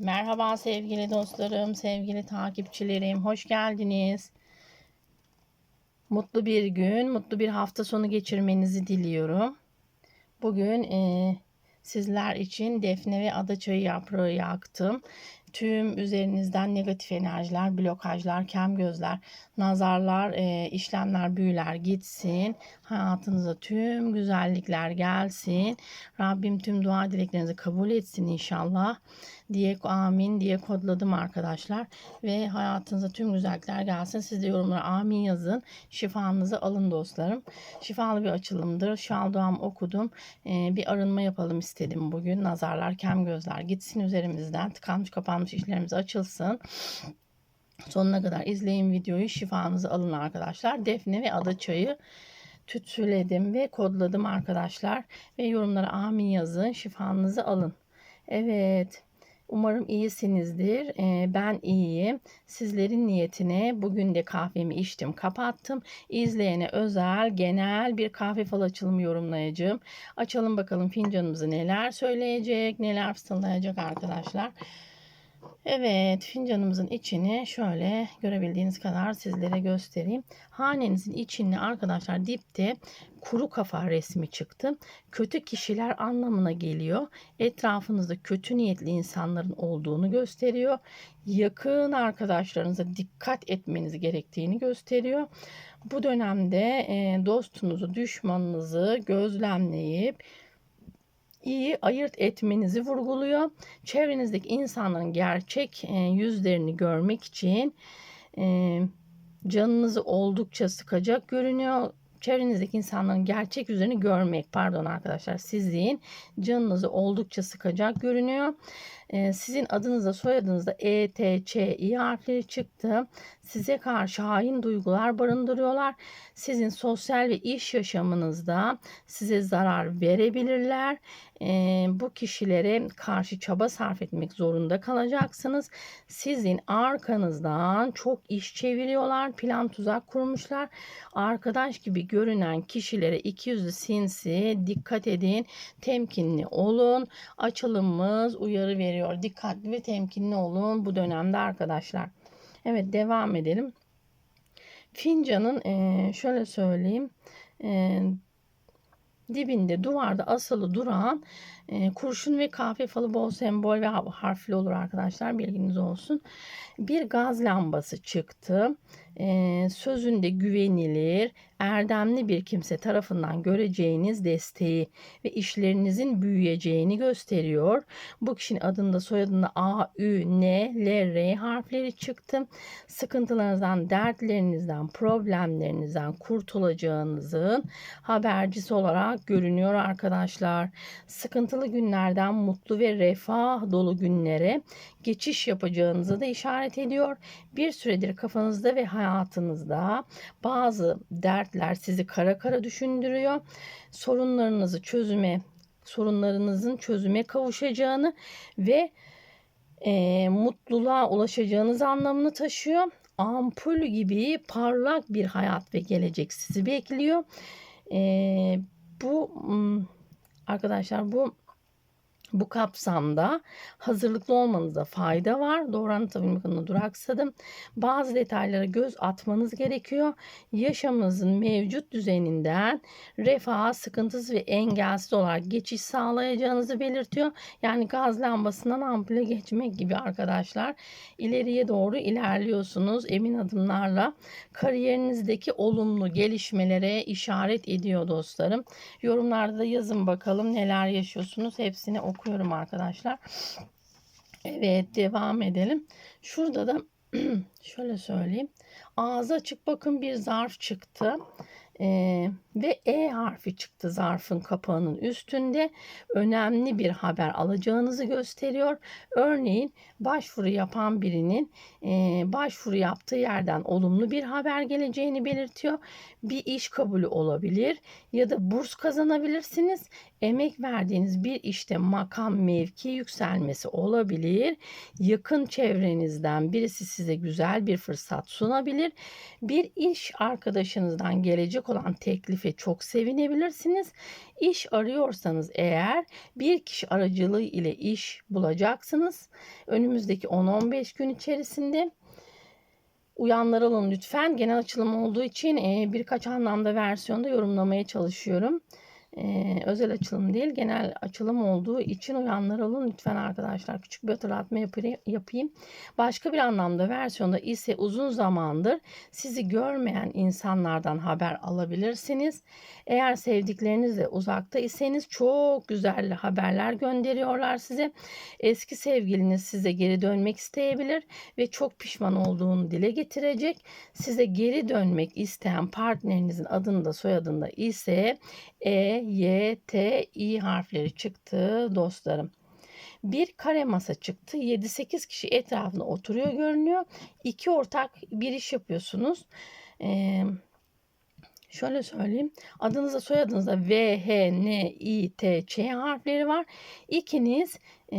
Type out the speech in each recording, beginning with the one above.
Merhaba sevgili dostlarım, sevgili takipçilerim. Hoş geldiniz. Mutlu bir gün, mutlu bir hafta sonu geçirmenizi diliyorum. Bugün e, sizler için defne ve adaçayı yaprağı yaktım. Tüm üzerinizden negatif enerjiler, blokajlar, kem gözler, nazarlar, e, işlemler, büyüler gitsin. Hayatınıza tüm güzellikler gelsin. Rabbim tüm dua dileklerinizi kabul etsin inşallah diye amin diye kodladım arkadaşlar. Ve hayatınıza tüm güzellikler gelsin. Siz de yorumlara amin yazın. Şifanızı alın dostlarım. Şifalı bir açılımdır. Şal duam okudum. Ee, bir arınma yapalım istedim bugün. Nazarlar, kem gözler gitsin üzerimizden. Tıkanmış kapanmış işlerimiz açılsın. Sonuna kadar izleyin videoyu. Şifanızı alın arkadaşlar. Defne ve adaçayı tütsüledim ve kodladım arkadaşlar. Ve yorumlara amin yazın. Şifanızı alın. Evet. Umarım iyisinizdir. Ee, ben iyiyim. Sizlerin niyetine bugün de kahvemi içtim, kapattım. İzleyene özel genel bir kahve fal açılımı yorumlayacağım. Açalım bakalım fincanımızı neler söyleyecek, neler fısıldayacak arkadaşlar. Evet fincanımızın içini şöyle görebildiğiniz kadar sizlere göstereyim. Hanenizin içinde arkadaşlar dipte kuru kafa resmi çıktı. Kötü kişiler anlamına geliyor. Etrafınızda kötü niyetli insanların olduğunu gösteriyor. Yakın arkadaşlarınıza dikkat etmeniz gerektiğini gösteriyor. Bu dönemde dostunuzu, düşmanınızı gözlemleyip iyi ayırt etmenizi vurguluyor. Çevrenizdeki insanların gerçek e, yüzlerini görmek için e, canınızı oldukça sıkacak görünüyor. Çevrenizdeki insanların gerçek yüzlerini görmek, pardon arkadaşlar, sizin canınızı oldukça sıkacak görünüyor. Ee, sizin adınızda soyadınızda E, T, Ç, İ harfleri çıktı. Size karşı hain duygular barındırıyorlar. Sizin sosyal ve iş yaşamınızda size zarar verebilirler. Bu kişilere karşı çaba sarf etmek zorunda kalacaksınız. Sizin arkanızdan çok iş çeviriyorlar. Plan tuzak kurmuşlar. Arkadaş gibi görünen kişilere iki yüzlü sinsi dikkat edin. Temkinli olun. Açılımımız uyarı veriyor. Dikkatli ve temkinli olun bu dönemde arkadaşlar. Evet devam edelim. Fincanın şöyle söyleyeyim. Dibinde duvarda asılı duran e, kurşun ve kahve falı bol sembol ve harfli olur arkadaşlar bilginiz olsun. Bir gaz lambası çıktı. E, sözünde güvenilir, erdemli bir kimse tarafından göreceğiniz desteği ve işlerinizin büyüyeceğini gösteriyor. Bu kişinin adında soyadında A, Ü, N, L, R harfleri çıktı. Sıkıntılarınızdan, dertlerinizden, problemlerinizden kurtulacağınızın habercisi olarak görünüyor arkadaşlar. Sıkıntılı günlerden mutlu ve refah dolu günlere geçiş yapacağınızı da işaret ediyor. Bir süredir kafanızda ve hayatınızda bazı dertler sizi kara kara düşündürüyor. Sorunlarınızı çözüme, sorunlarınızın çözüme kavuşacağını ve e, mutluluğa ulaşacağınız anlamını taşıyor. Ampul gibi parlak bir hayat ve gelecek sizi bekliyor. E, bu arkadaşlar bu bu kapsamda hazırlıklı olmanıza fayda var. Doğru anlatabilmek adına duraksadım. Bazı detaylara göz atmanız gerekiyor. Yaşamınızın mevcut düzeninden refah, sıkıntısız ve engelsiz olarak geçiş sağlayacağınızı belirtiyor. Yani gaz lambasından ampule geçmek gibi arkadaşlar. İleriye doğru ilerliyorsunuz emin adımlarla. Kariyerinizdeki olumlu gelişmelere işaret ediyor dostlarım. Yorumlarda da yazın bakalım neler yaşıyorsunuz. Hepsini oku okuyorum arkadaşlar. Evet devam edelim. Şurada da şöyle söyleyeyim. Ağzı açık bakın bir zarf çıktı. Ee, ve E harfi çıktı zarfın kapağının üstünde. Önemli bir haber alacağınızı gösteriyor. Örneğin başvuru yapan birinin e, başvuru yaptığı yerden olumlu bir haber geleceğini belirtiyor. Bir iş kabulü olabilir ya da burs kazanabilirsiniz. Emek verdiğiniz bir işte makam mevki yükselmesi olabilir. Yakın çevrenizden birisi size güzel bir fırsat sunabilir. Bir iş arkadaşınızdan gelecek olan teklife çok sevinebilirsiniz. İş arıyorsanız eğer bir kişi aracılığı ile iş bulacaksınız. Önümüzdeki 10-15 gün içerisinde uyanlar alın lütfen. Genel açılım olduğu için birkaç anlamda versiyonda yorumlamaya çalışıyorum. Özel açılım değil genel açılım olduğu için uyanlar alın lütfen arkadaşlar küçük bir hatırlatma yapayım. Başka bir anlamda versiyonda ise uzun zamandır sizi görmeyen insanlardan haber alabilirsiniz. Eğer sevdiklerinizle uzakta iseniz çok güzel haberler gönderiyorlar size. Eski sevgiliniz size geri dönmek isteyebilir ve çok pişman olduğunu dile getirecek. Size geri dönmek isteyen partnerinizin adında soyadında ise E, Y, T, I harfleri çıktı dostlarım. Bir kare masa çıktı. 7-8 kişi etrafında oturuyor görünüyor. İki ortak bir iş yapıyorsunuz. Ee, şöyle söyleyeyim. Adınızda soyadınızda V, H, N, I, T, Ç harfleri var. İkiniz e,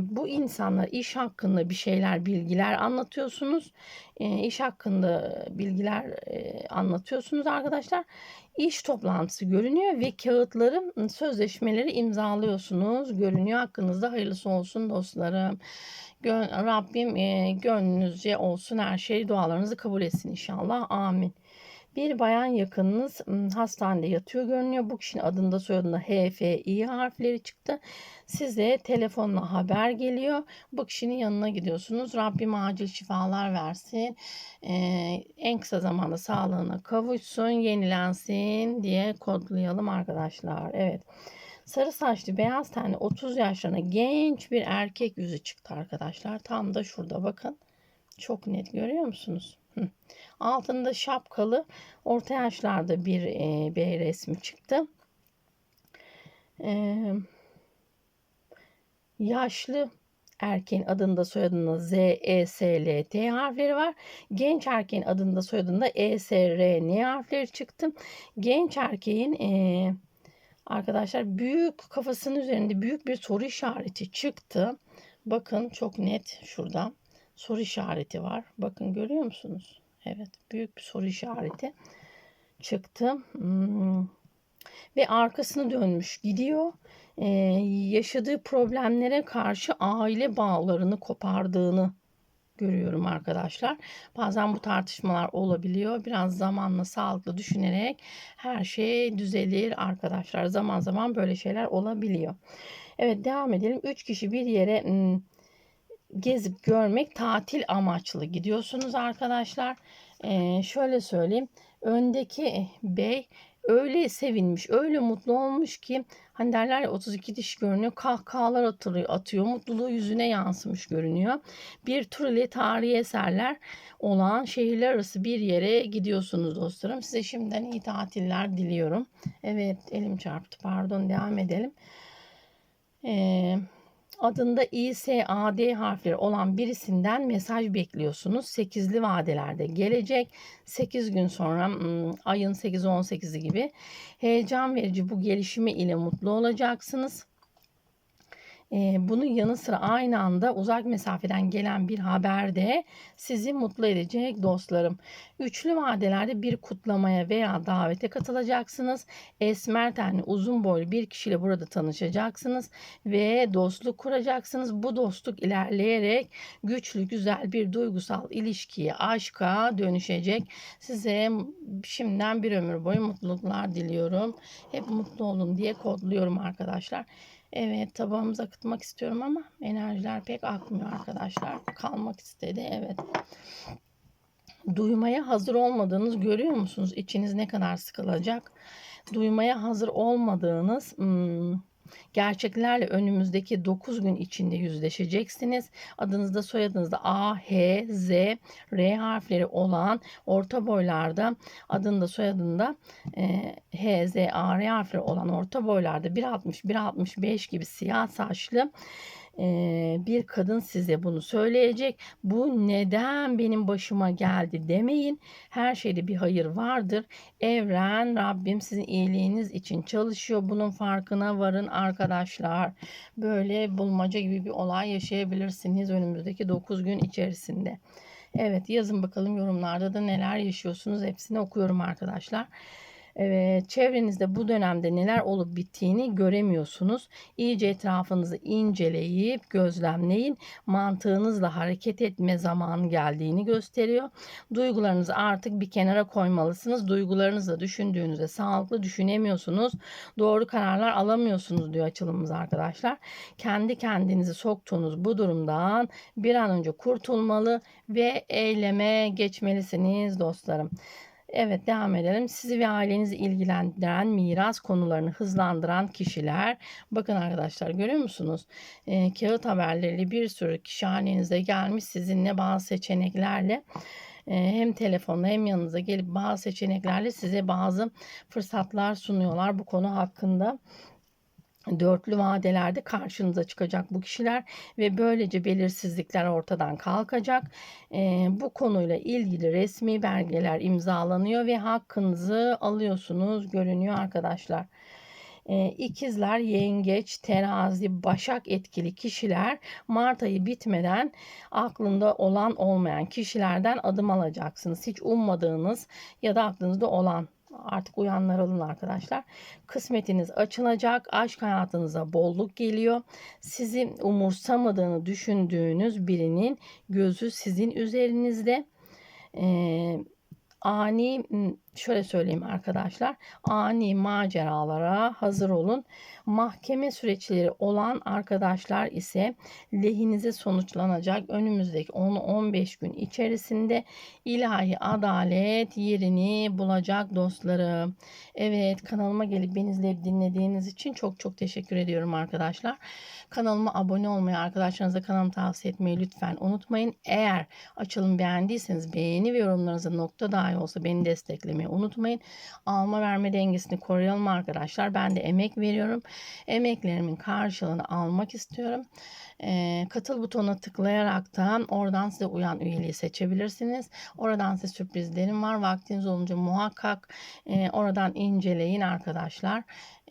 bu insanlar iş hakkında bir şeyler, bilgiler anlatıyorsunuz. E, iş hakkında bilgiler e, anlatıyorsunuz arkadaşlar. İş toplantısı görünüyor ve kağıtları, sözleşmeleri imzalıyorsunuz. Görünüyor. Hakkınızda hayırlısı olsun dostlarım. Rabbim e, gönlünüzce olsun her şey. Dualarınızı kabul etsin inşallah. Amin. Bir bayan yakınınız hastanede yatıyor görünüyor. Bu kişinin adında soyadında H, F, I harfleri çıktı. Size telefonla haber geliyor. Bu kişinin yanına gidiyorsunuz. Rabbim acil şifalar versin. Ee, en kısa zamanda sağlığına kavuşsun, yenilensin diye kodlayalım arkadaşlar. Evet. Sarı saçlı beyaz tenli 30 yaşlarına genç bir erkek yüzü çıktı arkadaşlar. Tam da şurada bakın. Çok net görüyor musunuz? Altında şapkalı orta yaşlarda bir e, bey resmi çıktı. E, yaşlı erkeğin adında soyadında Z, E, S, L, T harfleri var. Genç erkeğin adında soyadında E, S, R, N harfleri çıktı. Genç erkeğin e, arkadaşlar büyük kafasının üzerinde büyük bir soru işareti çıktı. Bakın çok net şurada soru işareti var. Bakın görüyor musunuz? Evet büyük bir soru işareti çıktı. Hmm. Ve arkasını dönmüş gidiyor. Ee, yaşadığı problemlere karşı aile bağlarını kopardığını görüyorum arkadaşlar. Bazen bu tartışmalar olabiliyor. Biraz zamanla sağlıklı düşünerek her şey düzelir arkadaşlar. Zaman zaman böyle şeyler olabiliyor. Evet devam edelim. 3 kişi bir yere hmm, gezip görmek tatil amaçlı gidiyorsunuz arkadaşlar. Ee, şöyle söyleyeyim. Öndeki bey öyle sevinmiş, öyle mutlu olmuş ki hani derler ya 32 diş görünüyor. Kahkahalar atıyor, atıyor. Mutluluğu yüzüne yansımış görünüyor. Bir tur ile tarihi eserler olan şehirler arası bir yere gidiyorsunuz dostlarım. Size şimdiden iyi tatiller diliyorum. Evet elim çarptı pardon devam edelim. Eee adında İSAD harfleri olan birisinden mesaj bekliyorsunuz. 8'li vadelerde gelecek. 8 gün sonra ayın 8-18'i gibi heyecan verici bu gelişimi ile mutlu olacaksınız. Bunun yanı sıra aynı anda uzak mesafeden gelen bir haber de sizi mutlu edecek dostlarım. Üçlü vadelerde bir kutlamaya veya davete katılacaksınız. Esmer tenli uzun boylu bir kişiyle burada tanışacaksınız ve dostluk kuracaksınız. Bu dostluk ilerleyerek güçlü güzel bir duygusal ilişkiye, aşka dönüşecek. Size şimdiden bir ömür boyu mutluluklar diliyorum. Hep mutlu olun diye kodluyorum arkadaşlar. Evet tabağımıza akıtmak istiyorum ama enerjiler pek akmıyor arkadaşlar. Kalmak istedi evet. Duymaya hazır olmadığınız görüyor musunuz? İçiniz ne kadar sıkılacak? Duymaya hazır olmadığınız... Hmm, Gerçeklerle önümüzdeki 9 gün içinde yüzleşeceksiniz. Adınızda soyadınızda A, H, Z, R harfleri olan orta boylarda adında soyadında e, H, Z, A, R harfleri olan orta boylarda 1.60, 1.65 gibi siyah saçlı bir kadın size bunu söyleyecek. Bu neden benim başıma geldi demeyin. Her şeyde bir hayır vardır. Evren Rabbim sizin iyiliğiniz için çalışıyor. Bunun farkına varın arkadaşlar. Böyle bulmaca gibi bir olay yaşayabilirsiniz önümüzdeki 9 gün içerisinde. Evet yazın bakalım yorumlarda da neler yaşıyorsunuz. Hepsini okuyorum arkadaşlar. Evet, çevrenizde bu dönemde neler olup bittiğini göremiyorsunuz. İyice etrafınızı inceleyip gözlemleyin. Mantığınızla hareket etme zamanı geldiğini gösteriyor. Duygularınızı artık bir kenara koymalısınız. Duygularınızla düşündüğünüzde sağlıklı düşünemiyorsunuz. Doğru kararlar alamıyorsunuz diyor açılımımız arkadaşlar. Kendi kendinizi soktuğunuz bu durumdan bir an önce kurtulmalı ve eyleme geçmelisiniz dostlarım. Evet devam edelim. Sizi ve ailenizi ilgilendiren miras konularını hızlandıran kişiler. Bakın arkadaşlar görüyor musunuz? Ee, kağıt haberleriyle bir sürü kişi halinize gelmiş sizinle bazı seçeneklerle e, hem telefonla hem yanınıza gelip bazı seçeneklerle size bazı fırsatlar sunuyorlar bu konu hakkında dörtlü vadelerde karşınıza çıkacak bu kişiler ve böylece belirsizlikler ortadan kalkacak. Ee, bu konuyla ilgili resmi belgeler imzalanıyor ve hakkınızı alıyorsunuz görünüyor arkadaşlar. Ee, ikizler, yengeç, terazi, başak etkili kişiler Mart ayı bitmeden aklında olan olmayan kişilerden adım alacaksınız. Hiç ummadığınız ya da aklınızda olan artık uyanlar alın arkadaşlar. Kısmetiniz açılacak. Aşk hayatınıza bolluk geliyor. Sizi umursamadığını düşündüğünüz birinin gözü sizin üzerinizde. Ee, ani şöyle söyleyeyim arkadaşlar ani maceralara hazır olun. Mahkeme süreçleri olan arkadaşlar ise lehinize sonuçlanacak önümüzdeki 10-15 gün içerisinde ilahi adalet yerini bulacak dostlarım. Evet kanalıma gelip beni izleyip dinlediğiniz için çok çok teşekkür ediyorum arkadaşlar. Kanalıma abone olmayı arkadaşlarınıza kanalımı tavsiye etmeyi lütfen unutmayın. Eğer açılım beğendiyseniz beğeni ve yorumlarınıza nokta dahi olsa beni desteklemeyi unutmayın. Alma verme dengesini koruyalım arkadaşlar. Ben de emek veriyorum. Emeklerimin karşılığını almak istiyorum. Ee, katıl butonuna tıklayaraktan oradan size uyan üyeliği seçebilirsiniz. Oradan size sürprizlerim var. Vaktiniz olunca muhakkak e, oradan inceleyin arkadaşlar.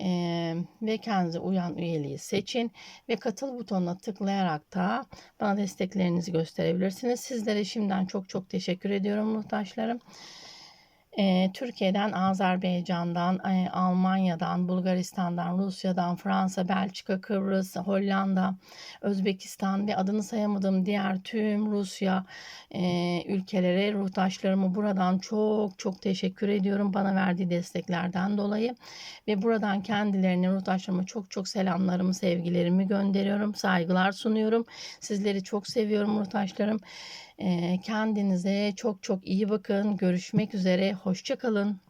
Ee, ve kendinize uyan üyeliği seçin ve katıl butonuna tıklayarak da bana desteklerinizi gösterebilirsiniz. Sizlere şimdiden çok çok teşekkür ediyorum muhtaçlarım. Türkiye'den, Azerbaycan'dan, Almanya'dan, Bulgaristan'dan, Rusya'dan, Fransa, Belçika, Kıbrıs, Hollanda, Özbekistan ve adını sayamadığım diğer tüm Rusya ülkelere ruhtaşlarımı buradan çok çok teşekkür ediyorum bana verdiği desteklerden dolayı ve buradan kendilerine ruhtaşlarıma çok çok selamlarımı, sevgilerimi gönderiyorum, saygılar sunuyorum. Sizleri çok seviyorum ruhtaşlarım. Kendinize çok çok iyi bakın. Görüşmek üzere. Hoşçakalın.